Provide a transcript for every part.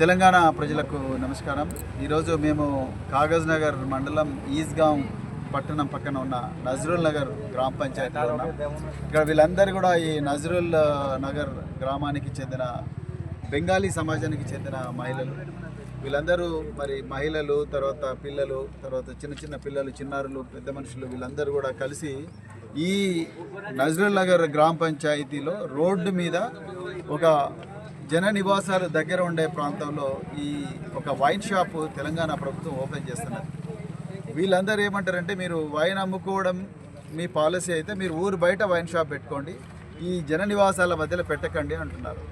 తెలంగాణ ప్రజలకు నమస్కారం. ఈరోజు మేము కాగజ్ నగర్ మండలం ఈజ్గాం పట్టణం పక్కన ఉన్న నజరుల్ నగర్ గ్రామ పంచాయతీలో ఉన్నాం. ఇక్కడ వీళ్ళందరూ కూడా ఈ నజరుల్ నగర్ గ్రామానికి చెందిన బెంగాలీ సమాజానికి చెందిన మహిళలు. వీళ్ళందరూ మరి మహిళలు తర్వాత పిల్లలు తర్వాత చిన్న చిన్న పిల్లలు చిన్నారులు పెద్ద మనుషులు వీళ్ళందరూ కూడా కలిసి ఈ నజరుల్ నగర్ గ్రామ పంచాయతీలో రోడ్డు మీద ఒక జన నివాసాలు దగ్గర ఉండే ప్రాంతంలో ఈ ఒక వైన్ షాప్ తెలంగాణ ప్రభుత్వం ఓపెన్ చేస్తున్నారు వీళ్ళందరూ ఏమంటారంటే మీరు వైన్ అమ్ముకోవడం మీ పాలసీ అయితే మీరు ఊరు బయట వైన్ షాప్ పెట్టుకోండి ఈ జన నివాసాల మధ్యలో పెట్టకండి అంటున్నారు.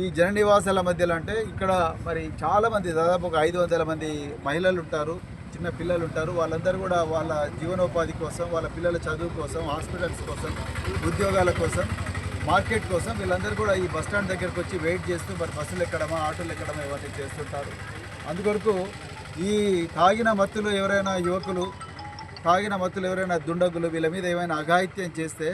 ఈ జన నివాసాల మధ్యలో అంటే ఇక్కడ మరి చాలామంది దాదాపు ఒక ఐదు వందల మంది మహిళలు ఉంటారు చిన్న పిల్లలు ఉంటారు. వాళ్ళందరూ కూడా వాళ్ళ జీవనోపాధి కోసం వాళ్ళ పిల్లల చదువు కోసం హాస్పిటల్స్ కోసం ఉద్యోగాల కోసం మార్కెట్ కోసం వీళ్ళందరూ కూడా ఈ బస్ స్టాండ్ దగ్గరకు వచ్చి వెయిట్ చేస్తూ మరి బస్సులు ఎక్కడమా ఆటోలు ఎక్కడమా ఇవన్నీ చేస్తుంటారు. అందుకొరకు ఈ తాగిన మత్తులు ఎవరైనా యువకులు తాగిన మత్తులు ఎవరైనా దుండగులు వీళ్ళ మీద ఏమైనా అఘాయిత్యం చేస్తే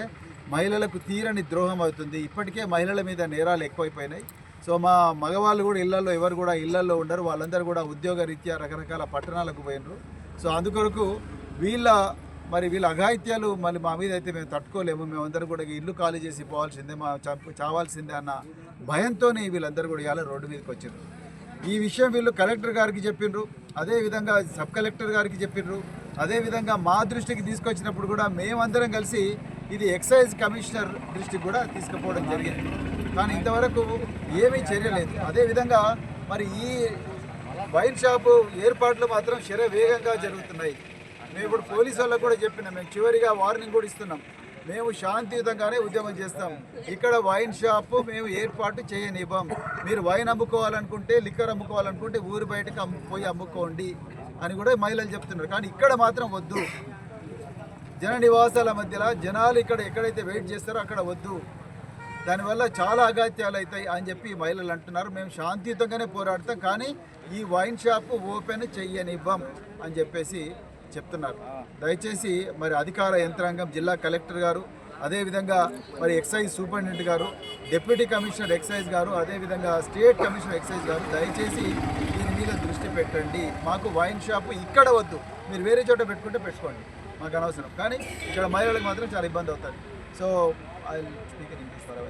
మహిళలకు తీరని ద్రోహం అవుతుంది. ఇప్పటికే మహిళల మీద నేరాలు ఎక్కువైపోయినాయి. సో మా మగవాళ్ళు కూడా ఇళ్ళలో ఎవరు కూడా ఇళ్ళలో ఉండరు. వాళ్ళందరూ కూడా ఉద్యోగ రీత్యా రకరకాల పట్టణాలకు పోయినరు. సో అందుకొరకు వీళ్ళ మరి వీళ్ళ అఘాయిత్యాలు మళ్ళీ మా మీద అయితే మేము తట్టుకోలేము. మేమందరం కూడా ఇల్లు ఖాళీ చేసి పోవాల్సిందే మా చంపు చావాల్సిందే అన్న భయంతోనే వీళ్ళందరూ కూడా ఇవాళ రోడ్డు మీదకి వచ్చారు ఈ విషయం వీళ్ళు కలెక్టర్ గారికి చెప్పిండ్రు అదే విధంగా సబ్ కలెక్టర్ గారికి చెప్పిండ్రు అదే విధంగా మా దృష్టికి తీసుకొచ్చినప్పుడు కూడా మేమందరం కలిసి ఇది ఎక్సైజ్ కమిషనర్ దృష్టికి కూడా తీసుకుపోవడం జరిగింది. కానీ ఇంతవరకు ఏమీ చర్య లేదు. మరి ఈ వైన్ షాపు ఏర్పాట్లు మాత్రం శర వేగంగా జరుగుతున్నాయి. మేము ఇప్పుడు పోలీసు వాళ్ళకు కూడా చెప్పినాం. మేము చివరిగా వార్నింగ్ కూడా ఇస్తున్నాం. మేము శాంతియుతంగానే ఉద్యమం చేస్తాం. ఇక్కడ వైన్ షాప్ మేము ఏర్పాటు చేయనివ్వం. మీరు వైన్ అమ్ముకోవాలనుకుంటే లిక్కర్ అమ్ముకోవాలనుకుంటే ఊరు బయటకు అమ్ము పోయి అమ్ముకోండి అని కూడా మహిళలు చెప్తున్నారు. కానీ ఇక్కడ మాత్రం వద్దు. జన నివాసాల మధ్యలో జనాలు ఇక్కడ ఎక్కడైతే వెయిట్ చేస్తారో అక్కడ వద్దు. దానివల్ల చాలా అగాత్యాలు అవుతాయి అని చెప్పి మహిళలు అంటున్నారు. మేము శాంతియుతంగానే పోరాడతాం. కానీ ఈ వైన్ షాప్ ఓపెన్ చెయ్యనివ్వం అని చెప్పేసి చెప్తున్నారు. దయచేసి మరి అధికార యంత్రాంగం జిల్లా కలెక్టర్ గారు అదేవిధంగా మరి ఎక్సైజ్ సూపరింటెండెంట్ గారు డిప్యూటీ కమిషనర్ ఎక్సైజ్ గారు అదేవిధంగా స్టేట్ కమిషనర్ ఎక్సైజ్ గారు దయచేసి దీని మీద దృష్టి పెట్టండి. మాకు వైన్ షాప్ ఇక్కడ వద్దు. మీరు వేరే చోట పెట్టుకుంటే పెట్టుకోండి. మాకు అనవసరం. కానీ ఇక్కడ మహిళలకు మాత్రం చాలా ఇబ్బంది అవుతుంది. So I speak in English for